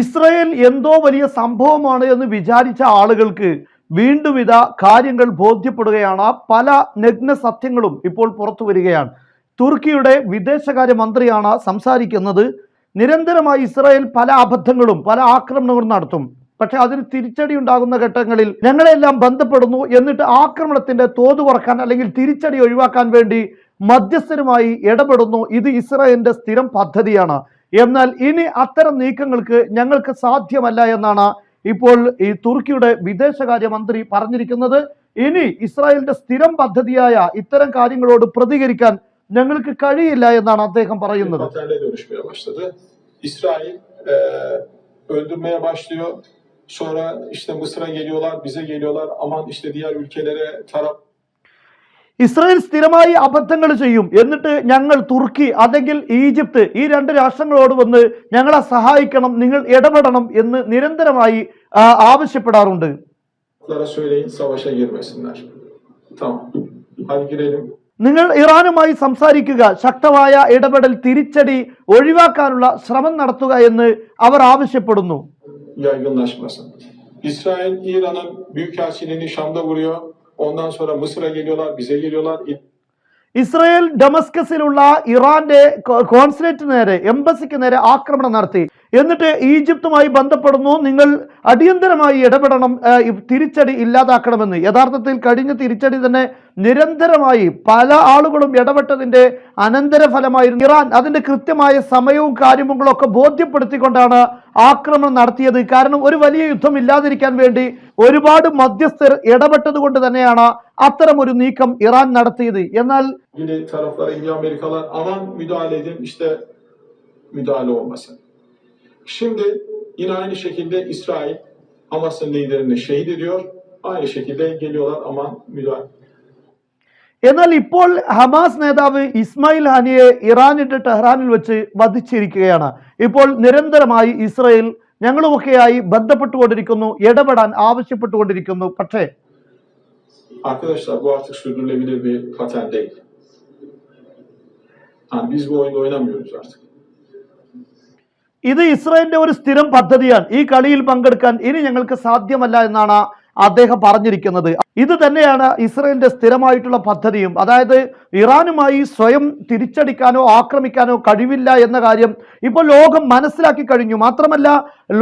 Israel എന്തോ വലിയ സംഭവമാണ് എന്ന് വിചാരിച്ച ആളുകൾക്ക് വീണ്ടും ഇതാ കാര്യങ്ങൾ ബോധ്യപ്പെടുകയാണ്. പല നഗ്ന സത്യങ്ങളും ഇപ്പോൾ പുറത്തു വരികയാണ്. തുർക്കിയുടെ വിദേശകാര്യ മന്ത്രിയാണ് സംസാരിക്കുന്നത്. നിരന്തരമായി ഇസ്രായേൽ പല അബദ്ധങ്ങളും പല ആക്രമണങ്ങളും നടത്തും. പക്ഷെ അതിന് തിരിച്ചടി ഉണ്ടാകുന്ന ഘട്ടങ്ങളിൽ ഞങ്ങളെല്ലാം ബന്ധപ്പെടുന്നു എന്നിട്ട് ആക്രമണത്തിന്റെ തോത് കുറയ്ക്കാൻ അല്ലെങ്കിൽ തിരിച്ചടി ഒഴിവാക്കാൻ വേണ്ടി മധ്യസ്ഥരുമായി ഇടപെടുന്നു. ഇത് ഇസ്രായേലിന്റെ സ്ഥിരം പദ്ധതിയാണ്. എന്നാൽ ഇനി അത്തരം നീക്കങ്ങൾക്ക് ഞങ്ങൾക്ക് സാധ്യമല്ല എന്നാണ് ഇപ്പോൾ ഈ തുർക്കിയുടെ വിദേശകാര്യമന്ത്രി പറഞ്ഞിരിക്കുന്നത് ഇനി ഇസ്രായേലിന്റെ സ്ഥിരം പദ്ധതിയായ ഇത്തരം കാര്യങ്ങളോട് പ്രതികരിക്കാൻ ഞങ്ങൾക്ക് കഴിയില്ല എന്നാണ് അദ്ദേഹം പറയുന്നത് Israel. Öldürmeye başlıyor. Sonra işte Mısır'a geliyorlar, bize geliyorlar. Aman işte diğer ülkelere taraf Israel സ്ഥിരമായി അബദ്ധങ്ങൾ ചെയ്യും. എന്നിട്ട് ഞങ്ങൾ തുർക്കി അല്ലെങ്കിൽ ഈജിപ്ത് ഈ രണ്ട് രാഷ്ട്രങ്ങളോട് വന്ന് ഞങ്ങളെ സഹായിക്കണം നിങ്ങൾ ഇടപെടണം എന്ന് നിരന്തരമായി ആവശ്യപ്പെടാറുണ്ട്. നിങ്ങൾ ഇറാനുമായി സംസാരിക്കുക ശക്തമായ ഇടപെടൽ തിരിച്ചടി ഒഴിവാക്കാനുള്ള ശ്രമം നടത്തുക എന്ന് അവർ ആവശ്യപ്പെടുന്നു. Israel İsrail Ondan sonra Mısır'a geliyorlar, bize geliyorlar. İsrail, ഡമസ്കസിലുള്ള ഇറാന്റെ കോൺസുലേറ്റ് നേരെ എംബസിക്ക് നേരെ ആക്രമണം നടത്തി എന്നിട്ട് ഈജിപ്തുമായി ബന്ധപ്പെടുന്നു. നിങ്ങൾ അടിയന്തരമായി ഇടപെടണം തിരിച്ചടി ഇല്ലാതാക്കണമെന്ന്. യഥാർത്ഥത്തിൽ കഴിഞ്ഞ തിരിച്ചടി തന്നെ നിരന്തരമായി പല ആളുകളും ഇടപെട്ടതിന്റെ അനന്തരഫലമായിരുന്നു. ഇറാൻ അതിന്റെ കൃത്യമായ സമയവും കാര്യങ്ങളൊക്കെ ബോധ്യപ്പെടുത്തിക്കൊണ്ടാണ് ആക്രമണം നടത്തിയത്. കാരണം ഒരു വലിയ യുദ്ധം ഇല്ലാതിരിക്കാൻ വേണ്ടി ഒരുപാട് മധ്യസ്ഥർ ഇടപെട്ടത് കൊണ്ട് തന്നെയാണ് അത്തരം ഒരു നീക്കം ഇറാൻ നടത്തിയത്. എന്നാൽ işte müdahale olmasın. Şimdi yine aynı şekilde İsrail Hamas'ın liderini şehit ediyor. Aynı şekilde geliyorlar ama müdahale. എന്നാൽ ഇപ്പോൾ ഹമാസ് നേതാവ് ഇസ്മായിൽ ഹനിയെ ഇറാനിന്റെ ടെഹ്റാനിൽ വെച്ച് വധിച്ചിരിക്കുകയാണ് ഇപ്പോൾ നിരന്തരമായി ഇസ്രയേൽ ഞങ്ങളുമൊക്കെയായി ബന്ധപ്പെട്ടുകൊണ്ടിരിക്കുന്നു ഇടപെടാൻ ആവശ്യപ്പെട്ടുകൊണ്ടിരിക്കുന്നു പക്ഷേ Arkadaşlar bu artık sürdürülebilir bir patern değil. Yani biz bu oyunu oynamıyoruz artık. ഇത് ഇസ്രായേലിന്റെ ഒരു സ്ഥിരം പദ്ധതിയാണ്. ഈ കളിയിൽ പങ്കെടുക്കാൻ ഇനി ഞങ്ങൾക്ക് സാധ്യമല്ല എന്നാണ് അദ്ദേഹം പറഞ്ഞിരിക്കുന്നത്. ഇത് തന്നെയാണ് ഇസ്രായേലിന്റെ സ്ഥിരമായിട്ടുള്ള പദ്ധതിയും. അതായത് ഇറാനുമായി സ്വയം തിരിച്ചടിക്കാനോ ആക്രമിക്കാനോ കഴിവില്ല എന്ന കാര്യം ഇപ്പോൾ ലോകം മനസ്സിലാക്കി കഴിഞ്ഞു. മാത്രമല്ല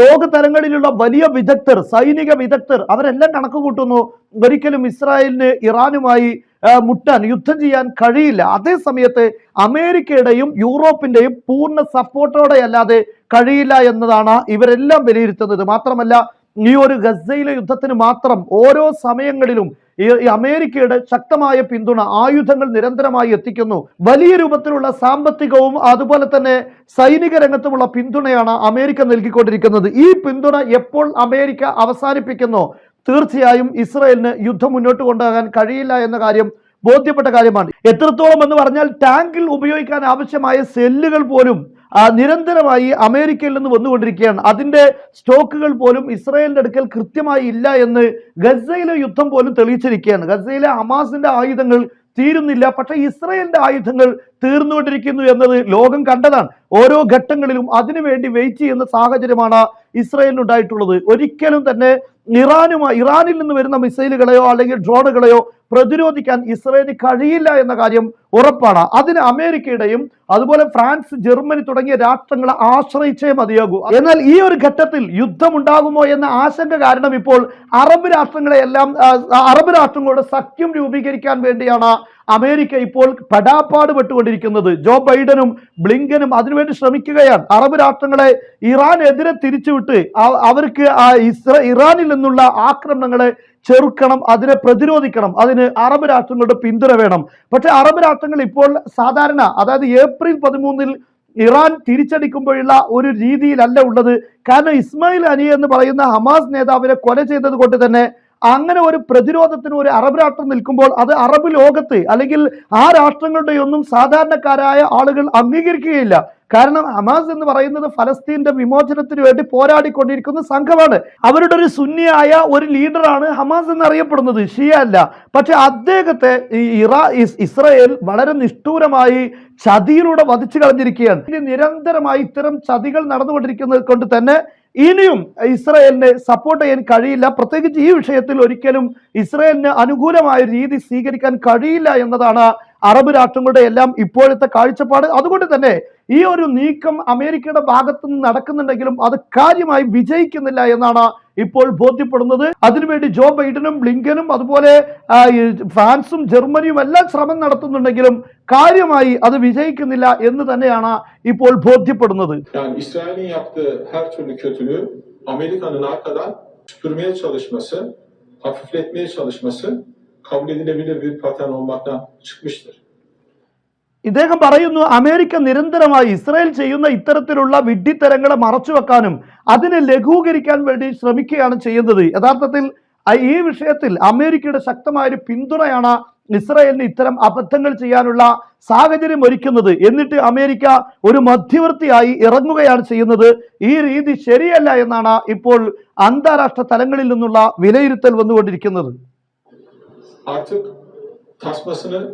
ലോക തലങ്ങളിലുള്ള വലിയ വിദഗ്ധർ സൈനിക വിദഗ്ധർ അവരെല്ലാം കണക്ക് കൂട്ടുന്നു ഒരിക്കലും ഇസ്രായേലിന് ഇറാനുമായി മുട്ടാൻ യുദ്ധം ചെയ്യാൻ കഴിയില്ല. അതേ സമയത്ത് അമേരിക്കയുടെയും യൂറോപ്പിന്റെയും പൂർണ സപ്പോർട്ടോടെ അല്ലാതെ കഴിയില്ല എന്നതാണ് ഇവരെല്ലാം വിലയിരുത്തുന്നത്. മാത്രമല്ല ഈ ഒരു ഗസയിലെ യുദ്ധത്തിന് മാത്രം ഓരോ സമയങ്ങളിലും ഈ അമേരിക്കയുടെ ശക്തമായ പിന്തുണ ആയുധങ്ങൾ നിരന്തരമായി എത്തിക്കുന്നു. വലിയ രൂപത്തിലുള്ള സാമ്പത്തികവും അതുപോലെ തന്നെ സൈനിക രംഗത്തുമുള്ള പിന്തുണയാണ് അമേരിക്ക നൽകിക്കൊണ്ടിരിക്കുന്നത്. ഈ പിന്തുണ എപ്പോൾ അമേരിക്ക അവസാനിപ്പിക്കുന്നോ? തീർച്ചയായും ഇസ്രയേലിന് യുദ്ധം മുന്നോട്ട് കൊണ്ടുപോകാൻ കഴിയില്ല എന്ന കാര്യം ബോധ്യപ്പെട്ട കാര്യമാണ്. എത്രത്തോളം എന്ന് പറഞ്ഞാൽ ടാങ്കിൽ ഉപയോഗിക്കാൻ ആവശ്യമായ സെല്ലുകൾ പോലും നിരന്തരമായി അമേരിക്കയിൽ നിന്ന് വന്നുകൊണ്ടിരിക്കുകയാണ്. അതിന്റെ സ്റ്റോക്കുകൾ പോലും ഇസ്രായേലിന്റെ അടുക്കൽ കൃത്യമായി ഇല്ല എന്ന് ഗസയിലെ യുദ്ധം പോലും തെളിയിച്ചിരിക്കുകയാണ്. ഗസയിലെ ഹമാസിന്റെ ആയുധങ്ങൾ തീരുന്നില്ല. പക്ഷേ ഇസ്രായേലിന്റെ ആയുധങ്ങൾ തീർന്നുകൊണ്ടിരിക്കുന്നു എന്നത് ലോകം കണ്ടതാണ്. ഓരോ ഘട്ടങ്ങളിലും അതിനുവേണ്ടി വെയിറ്റ് ചെയ്യുന്ന സാഹചര്യമാണ് ഇസ്രായേലിനുണ്ടായിട്ടുള്ളത്. ഒരിക്കലും തന്നെ ഇറാനുമായി ഇറാനിൽ നിന്ന് വരുന്ന മിസൈലുകളെയോ അല്ലെങ്കിൽ ഡ്രോണുകളെയോ പ്രതിരോധിക്കാൻ ഇസ്രയേലിന് കഴിയില്ല എന്ന കാര്യം ഉറപ്പാണ്. അതിന് അമേരിക്കയുടെയും അതുപോലെ ഫ്രാൻസ് ജർമ്മനി തുടങ്ങിയ രാഷ്ട്രങ്ങളെ ആശ്രയിച്ചേ മതിയാകൂ. എന്നാൽ ഈ ഒരു ഘട്ടത്തിൽ യുദ്ധമുണ്ടാകുമോ എന്ന ആശങ്ക കാരണം ഇപ്പോൾ അറബ് രാഷ്ട്രങ്ങളെയെല്ലാം അറബ് രാഷ്ട്രങ്ങളോട് സഖ്യം രൂപീകരിക്കാൻ വേണ്ടിയാണ് അമേരിക്ക ഇപ്പോൾ പെടാപ്പാട് പെട്ടുകൊണ്ടിരിക്കുന്നത്. ജോ ബൈഡനും ബ്ലിങ്കനും അതിനുവേണ്ടി ശ്രമിക്കുകയാണ്. അറബ് രാഷ്ട്രങ്ങളെ ഇറാനെതിരെ തിരിച്ചുവിട്ട് അവർക്ക് ഇറാനിൽ നിന്നുള്ള ആക്രമണങ്ങളെ ചെറുക്കണം അതിനെ പ്രതിരോധിക്കണം അതിന് അറബ് രാഷ്ട്രങ്ങളുടെ പിന്തുണ വേണം. പക്ഷെ അറബ് രാഷ്ട്രങ്ങൾ ഇപ്പോൾ സാധാരണ അതായത് ഏപ്രിൽ പതിമൂന്നിൽ ഇറാൻ തിരിച്ചടിക്കുമ്പോഴുള്ള ഒരു രീതിയിലല്ല ഉള്ളത്. കാരണം ഇസ്മായിൽ അലി എന്ന് പറയുന്ന ഹമാസ് നേതാവിനെ കൊല ചെയ്തത് കൊണ്ട് തന്നെ അങ്ങനെ ഒരു പ്രതിരോധത്തിന് ഒരു അറബ് രാഷ്ട്രം നിൽക്കുമ്പോൾ അത് അറബ് ലോകത്ത് അല്ലെങ്കിൽ ആ രാഷ്ട്രങ്ങളുടെയൊന്നും സാധാരണക്കാരായ ആളുകൾ അംഗീകരിക്കുകയില്ല. കാരണം ഹമാസ് എന്ന് പറയുന്നത് ഫലസ്തീന്റെ വിമോചനത്തിന് വേണ്ടി പോരാടിക്കൊണ്ടിരിക്കുന്ന സംഘമാണ്. അവരുടെ ഒരു സുന്നിയായ ഒരു ലീഡറാണ് ഹമാസ് എന്നറിയപ്പെടുന്നത്. ഷിയ അല്ല. പക്ഷെ അദ്ദേഹത്തെ ഇറാ ഇസ്- ഇസ്രയേൽ വളരെ നിഷ്ഠൂരമായി ചതിയിലൂടെ വധിച്ചു കളഞ്ഞിരിക്കുകയാണ്. ഇനി നിരന്തരമായി ഇത്തരം ചതികൾ നടന്നുകൊണ്ടിരിക്കുന്നത് കൊണ്ട് തന്നെ ഇനിയും ഇസ്രയേലിനെ സപ്പോർട്ട് ചെയ്യാൻ കഴിയില്ല. പ്രത്യേകിച്ച് ഈ വിഷയത്തിൽ ഒരിക്കലും ഇസ്രയേലിന് അനുകൂലമായ രീതി സ്വീകരിക്കാൻ കഴിയില്ല എന്നതാണ് അറബ് രാഷ്ട്രങ്ങളുടെ എല്ലാം ഇപ്പോഴത്തെ കാഴ്ചപ്പാട്. അതുകൊണ്ട് തന്നെ ഈ ഒരു നീക്കം അമേരിക്കയുടെ ഭാഗത്തു നിന്ന് നടക്കുന്നുണ്ടെങ്കിലും അത് കാര്യമായി വിജയിക്കുന്നില്ല എന്നാണ് ഇപ്പോൾ ബോധ്യപ്പെടുന്നത്. അതിനുവേണ്ടി ജോ ബൈഡനും ബ്ലിങ്കനും അതുപോലെ ഫ്രാൻസും ജർമ്മനിയും എല്ലാം ശ്രമം നടത്തുന്നുണ്ടെങ്കിലും കാര്യമായി അത് വിജയിക്കുന്നില്ല എന്ന് തന്നെയാണ് ഇപ്പോൾ ബോധ്യപ്പെടുന്നത്. Amerika'nın arkadan çalışması, hafifletmeye çalışması kabul edilebilir bir patern olmaktan çıkmıştır. ഇദ്ദേഹം പറയുന്നു അമേരിക്ക നിരന്തരമായി ഇസ്രായേൽ ചെയ്യുന്ന ഇത്തരത്തിലുള്ള വിഡ്ഢിത്തരങ്ങളെ മറച്ചുവെക്കാനും അതിനെ ലഘൂകരിക്കാൻ വേണ്ടി ശ്രമിക്കുകയാണ് ചെയ്യുന്നത്. യഥാർത്ഥത്തിൽ ഈ വിഷയത്തിൽ അമേരിക്കയുടെ ശക്തമായ ഒരു പിന്തുണയാണ് ഇസ്രായേലിന് ഇത്തരം അബദ്ധങ്ങൾ ചെയ്യാനുള്ള സാഹചര്യം ഒരുക്കുന്നത്. എന്നിട്ട് അമേരിക്ക ഒരു മധ്യവർത്തിയായി ഇറങ്ങുകയാണ് ചെയ്യുന്നത്. ഈ രീതി ശരിയല്ല എന്നാണ് ഇപ്പോൾ അന്താരാഷ്ട്ര തലങ്ങളിൽ നിന്നുള്ള വിലയിരുത്തൽ വന്നുകൊണ്ടിരിക്കുന്നത്. Artık tasmasını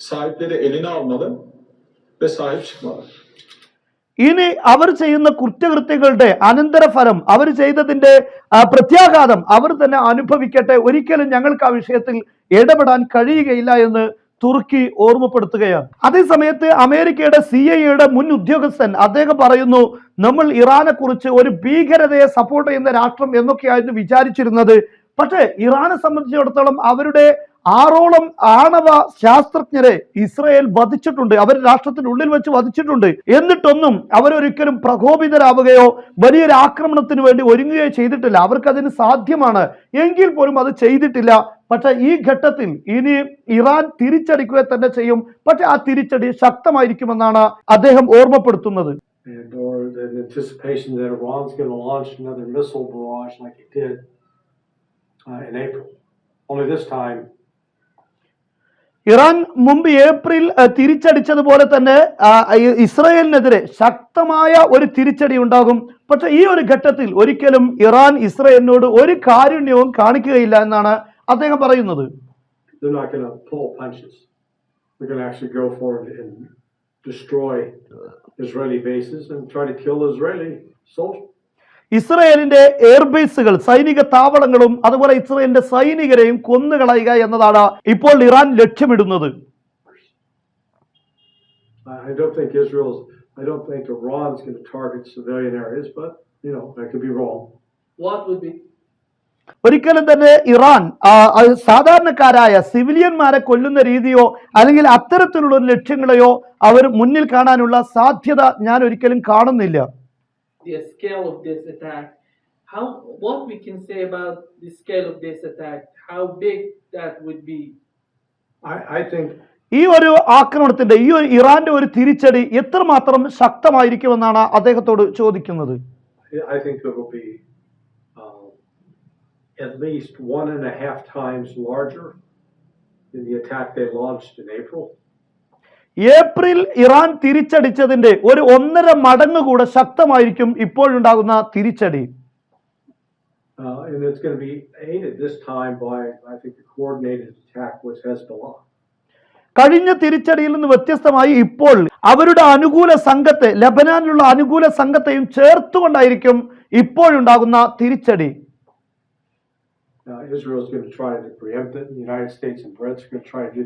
sahipleri eline almalı ve sahip çıkmalı. ഇനി അവർ ചെയ്യുന്ന കുറ്റകൃത്യങ്ങളുടെ അനന്തരഫലം അവർ ചെയ്തതിന്റെ പ്രത്യാഘാതം അവർ തന്നെ അനുഭവിക്കട്ടെ. ഒരിക്കലും ഞങ്ങൾക്ക് ആ വിഷയത്തിൽ ഇടപെടാൻ കഴിയുകയില്ല എന്ന് തുർക്കി ഓർമ്മപ്പെടുത്തുകയാണ്. അതേസമയത്ത് അമേരിക്കയുടെ സി ഐയുടെ മുൻ ഉദ്യോഗസ്ഥൻ അദ്ദേഹം പറയുന്നു നമ്മൾ ഇറാനെ കുറിച്ച് ഒരു ഭീകരതയെ സപ്പോർട്ട് ചെയ്യുന്ന രാഷ്ട്രം എന്നൊക്കെയായിരുന്നു വിചാരിച്ചിരുന്നത്. പക്ഷേ ഇറാനെ സംബന്ധിച്ചിടത്തോളം അവരുടെ ആറോളം ആണവ ശാസ്ത്രജ്ഞരെ ഇസ്രയേൽ വധിച്ചിട്ടുണ്ട്. അവർ രാഷ്ട്രത്തിനുള്ളിൽ വെച്ച് വധിച്ചിട്ടുണ്ട്. എന്നിട്ടൊന്നും അവരൊരിക്കലും പ്രകോപിതരാവുകയോ വലിയൊരു ആക്രമണത്തിന് വേണ്ടി ഒരുങ്ങുകയോ ചെയ്തിട്ടില്ല. അവർക്കതിന് സാധ്യമാണ്. എങ്കിൽ പോലും അത് ചെയ്തിട്ടില്ല. പക്ഷെ ഈ ഘട്ടത്തിൽ ഇനി ഇറാൻ തിരിച്ചടിക്കുക തന്നെ ചെയ്യും. പക്ഷെ ആ തിരിച്ചടി ശക്തമായിരിക്കുമെന്നാണ് അദ്ദേഹം ഓർമ്മപ്പെടുത്തുന്നത്. Or the anticipation that Iran's going to launch another missile barrage like it did uh, in April. Only this time, Iran മുമ്പ് ഏപ്രിൽ uh, തിരിച്ചടിച്ചതുപോലെ തന്നെ uh, ഇസ്രയേലിനെതിരെ ശക്തമായ ഒരു തിരിച്ചടി ഉണ്ടാകും. പക്ഷേ ഈ ഒരു ഘട്ടത്തിൽ ഒരിക്കലും ഇറാൻ ഇസ്രയേലിനോട് ഒരു കാരുണ്യവും കാണിക്കുകയില്ല എന്നാണ് അദ്ദേഹം പറയുന്നത്. ഇസ്രായേലി ഇസ്രയേലിന്റെ എയർബേസുകൾ സൈനിക താവളങ്ങളും അതുപോലെ ഇസ്രയേലിന്റെ സൈനികരെയും കൊന്നുകളയുക എന്നതാണ് ഇപ്പോൾ ഇറാൻ ലക്ഷ്യമിടുന്നത്. I I don't think Israel's, I don't think Iran's going to target civilian areas, but, you know, I could be wrong. What would be? ഒരിക്കലും തന്നെ ഇറാൻ സാധാരണക്കാരായ സിവിലിയന്മാരെ കൊല്ലുന്ന രീതിയോ അല്ലെങ്കിൽ അത്തരത്തിലുള്ള ലക്ഷ്യങ്ങളെയോ അവർ മുന്നിൽ കാണാനുള്ള സാധ്യത ഞാൻ ഒരിക്കലും കാണുന്നില്ല. The scale of this attack? How what we can say about the scale of this attack? How big that would be? I, I think ഈ ഒരു ആക്രമണത്തിന്റെ ഈ ഒരു ഇറാന്റെ ഒരു തിരിച്ചടി എത്രമാത്രം ശക്തമായിരിക്കുമെന്നാണ് അദ്ദേഹത്തോട് ചോദിക്കുന്നത് I think it will be uh, at least one and a half times larger than the attack they launched in April. April Iran തിരിച്ചടിച്ചതിന്റെ ഒരു ഒന്നര മടങ്ങ് കൂടെ ശക്തമായിരിക്കും ഇപ്പോഴുണ്ടാകുന്ന തിരിച്ചടി. കഴിഞ്ഞ തിരിച്ചടിയിൽ നിന്ന് വ്യത്യസ്തമായി ഇപ്പോൾ അവരുടെ അനുകൂല സംഘത്തെ ലബനാനിലുള്ള അനുകൂല സംഘത്തെയും ചേർത്തുകൊണ്ടായിരിക്കും ഇപ്പോഴുണ്ടാകുന്ന തിരിച്ചടി. ഇസ്രായേൽ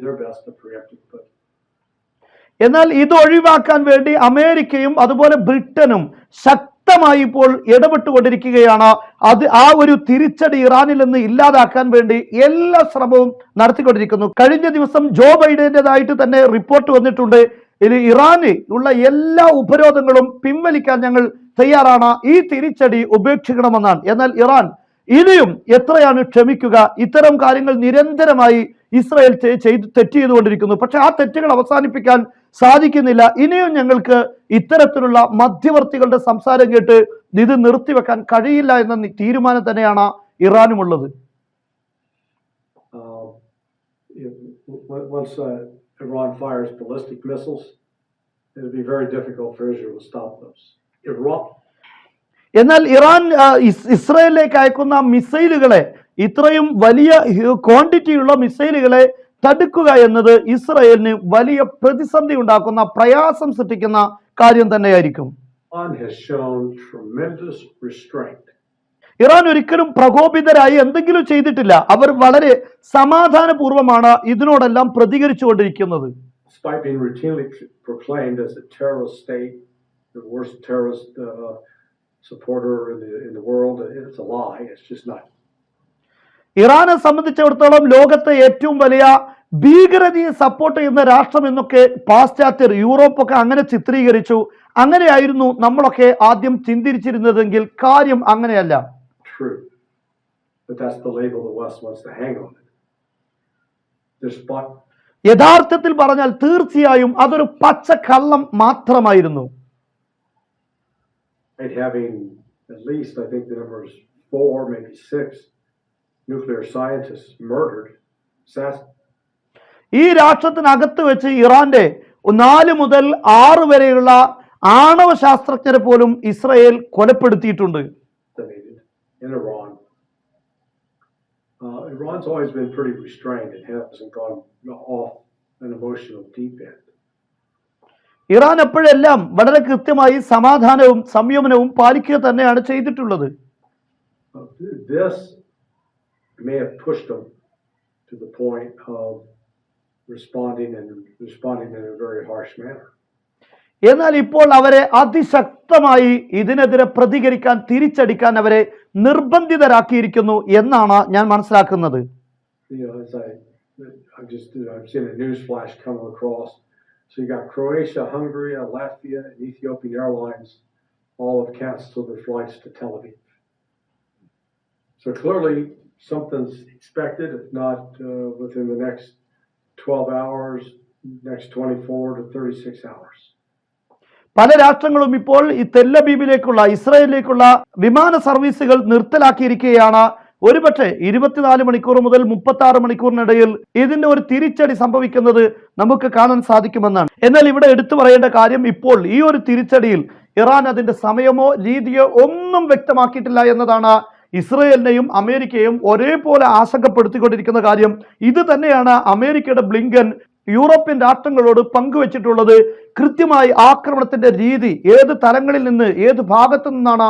എന്നാൽ ഇത് ഒഴിവാക്കാൻ വേണ്ടി അമേരിക്കയും അതുപോലെ ബ്രിട്ടനും ശക്തമായി ഇപ്പോൾ ഇടപെട്ടുകൊണ്ടിരിക്കുകയാണ്. അത് ആ ഒരു തിരിച്ചടി ഇറാനിൽ നിന്ന് ഇല്ലാതാക്കാൻ വേണ്ടി എല്ലാ ശ്രമവും നടത്തിക്കൊണ്ടിരിക്കുന്നു. കഴിഞ്ഞ ദിവസം ജോ ബൈഡന്റേതായിട്ട് തന്നെ റിപ്പോർട്ട് വന്നിട്ടുണ്ട്. ഇത് ഇറാന് ഉള്ള എല്ലാ ഉപരോധങ്ങളും പിൻവലിക്കാൻ ഞങ്ങൾ തയ്യാറാണ്. ഈ തിരിച്ചടി ഉപേക്ഷിക്കണമെന്നാണ്. എന്നാൽ ഇറാൻ ഇനിയും എത്രയാണ് ക്ഷമിക്കുക? ഇത്തരം കാര്യങ്ങൾ നിരന്തരമായി ഇസ്രായേൽ ചെയ്ത് തെറ്റ് ചെയ്തുകൊണ്ടിരിക്കുന്നു. പക്ഷെ ആ തെറ്റുകൾ അവസാനിപ്പിക്കാൻ സാധിക്കുന്നില്ല. ഇനിയും ഞങ്ങൾക്ക് ഇത്തരത്തിലുള്ള മധ്യവർത്തികളുടെ സംസാരം കേട്ട് ഇത് നിർത്തിവെക്കാൻ കഴിയില്ല എന്ന തീരുമാനം തന്നെയാണ് ഇറാനുമുള്ളത്. Once uh, Iran fires ballistic missiles, it'll be very difficult for Israel to stop those. Iran, എന്നാൽ ഇറാൻ ഇസ്രയേലിലേക്ക് അയക്കുന്ന മിസൈലുകളെ ഇത്രയും വലിയ ക്വാണ്ടിറ്റിയുള്ള മിസൈലുകളെ തടുക്കുക എന്നത് ഇസ്രയേലിന് വലിയ പ്രതിസന്ധി ഉണ്ടാക്കുന്ന പ്രയാസം സൃഷ്ടിക്കുന്ന കാര്യം തന്നെയായിരിക്കും. ഇറാൻ ഒരിക്കലും പ്രകോപിതരായി എന്തെങ്കിലും ചെയ്തിട്ടില്ല. അവർ വളരെ സമാധാനപൂർവമാണ് ഇതിനോടെല്ലാം പ്രതികരിച്ചു കൊണ്ടിരിക്കുന്നത്. സപ്പോർട്ടർ ഇറാനെ സംബന്ധിച്ചിടത്തോളം ലോകത്തെ ഏറ്റവും വലിയ ഭീകരതയെ സപ്പോർട്ട് ചെയ്യുന്ന രാഷ്ട്രം എന്നൊക്കെ പാശ്ചാത്യർ യൂറോപ്പൊക്കെ അങ്ങനെ ചിത്രീകരിച്ചു. അങ്ങനെയായിരുന്നു നമ്മളൊക്കെ ആദ്യം ചിന്തിരിച്ചിരുന്നതെങ്കിൽ കാര്യം അങ്ങനെയല്ല. യഥാർത്ഥത്തിൽ പറഞ്ഞാൽ തീർച്ചയായും അതൊരു പച്ച കള്ളം മാത്രമായിരുന്നു. It having at least, I think the number is four, maybe six nuclear scientists murdered, assassinated. ഈ രാഷ്ട്രത്തിനകത്ത് വെച്ച് ഇറാന്റെ നാല് മുതൽ ആറ് വരെയുള്ള ആണവ ശാസ്ത്രജ്ഞരെ പോലും ഇസ്രയേൽ കൊലപ്പെടുത്തിയിട്ടുണ്ട്. Uh, Iran's always been pretty restrained. It hasn't gone off an emotional deep end. Iran എപ്പോഴെല്ലാം വളരെ കൃത്യമായി സമാധാനവും സംയമനവും പാലിക്കുക തന്നെയാണ് ചെയ്തിട്ടുള്ളത് Uh, This may have pushed them to the point of responding and responding in a very harsh manner. എന്നാൽ ഇപ്പോൾ അവരെ അതിശക്തമായി ഇതിനെതിരെ പ്രതികരിക്കാൻ തിരിച്ചടിക്കാൻ അവരെ നിർബന്ധിതരാക്കിയിരിക്കുന്നു എന്നാണ് ഞാൻ മനസ്സിലാക്കുന്നത് You know, as I, I'm just, a news flash come across. So you got Croatia, Hungary, Latvia, and Ethiopian Airlines all have canceled their flights to Tel Aviv. So clearly, something's expected, if not uh, within the next 12 hours, next 24 to 36 hours. പല രാഷ്ട്രങ്ങളും ഇപ്പോൾ ഈ തെല്ലബീബിലേക്കുള്ള ഇസ്രായേലിലേക്കുള്ള വിമാന സർവീസുകൾ നിർത്തലാക്കിയിരിക്കുകയാണ് ഒരുപക്ഷെ ഇരുപത്തിനാല് മണിക്കൂർ മുതൽ മുപ്പത്തി ആറ് മണിക്കൂറിനിടയിൽ ഇതിന്റെ ഒരു തിരിച്ചടി സംഭവിക്കുന്നത് നമുക്ക് കാണാൻ സാധിക്കുമെന്നാണ് എന്നാൽ ഇവിടെ എടുത്തു പറയേണ്ട കാര്യം ഇപ്പോൾ ഈ ഒരു തിരിച്ചടിയിൽ ഇറാൻ അതിന്റെ സമയമോ രീതിയോ ഒന്നും വ്യക്തമാക്കിയിട്ടില്ല എന്നതാണ് ഇസ്രയേലിനെയും അമേരിക്കയും ഒരേപോലെ ആശങ്കപ്പെടുത്തിക്കൊണ്ടിരിക്കുന്ന കാര്യം ഇത് തന്നെയാണ് അമേരിക്കയുടെ ബ്ലിങ്കൻ യൂറോപ്യൻ രാഷ്ട്രങ്ങളോട് പങ്കുവച്ചിട്ടുള്ളത്. കൃത്യമായി ആക്രമണത്തിന്റെ രീതി ഏത് തലങ്ങളിൽ നിന്ന് ഏത് ഭാഗത്തു നിന്നാണ്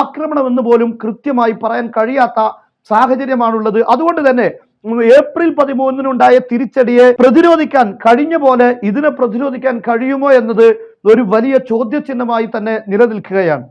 ആക്രമണം എന്ന് പോലും കൃത്യമായി പറയാൻ കഴിയാത്ത സാഹചര്യമാണുള്ളത്. അതുകൊണ്ട് തന്നെ ഏപ്രിൽ പതിമൂന്നിനുണ്ടായ തിരിച്ചടിയെ പ്രതിരോധിക്കാൻ കഴിഞ്ഞ പോലെ ഇതിനെ പ്രതിരോധിക്കാൻ കഴിയുമോ എന്നത് ഒരു വലിയ ചോദ്യചിഹ്നമായി തന്നെ നിലനിൽക്കുകയാണ്.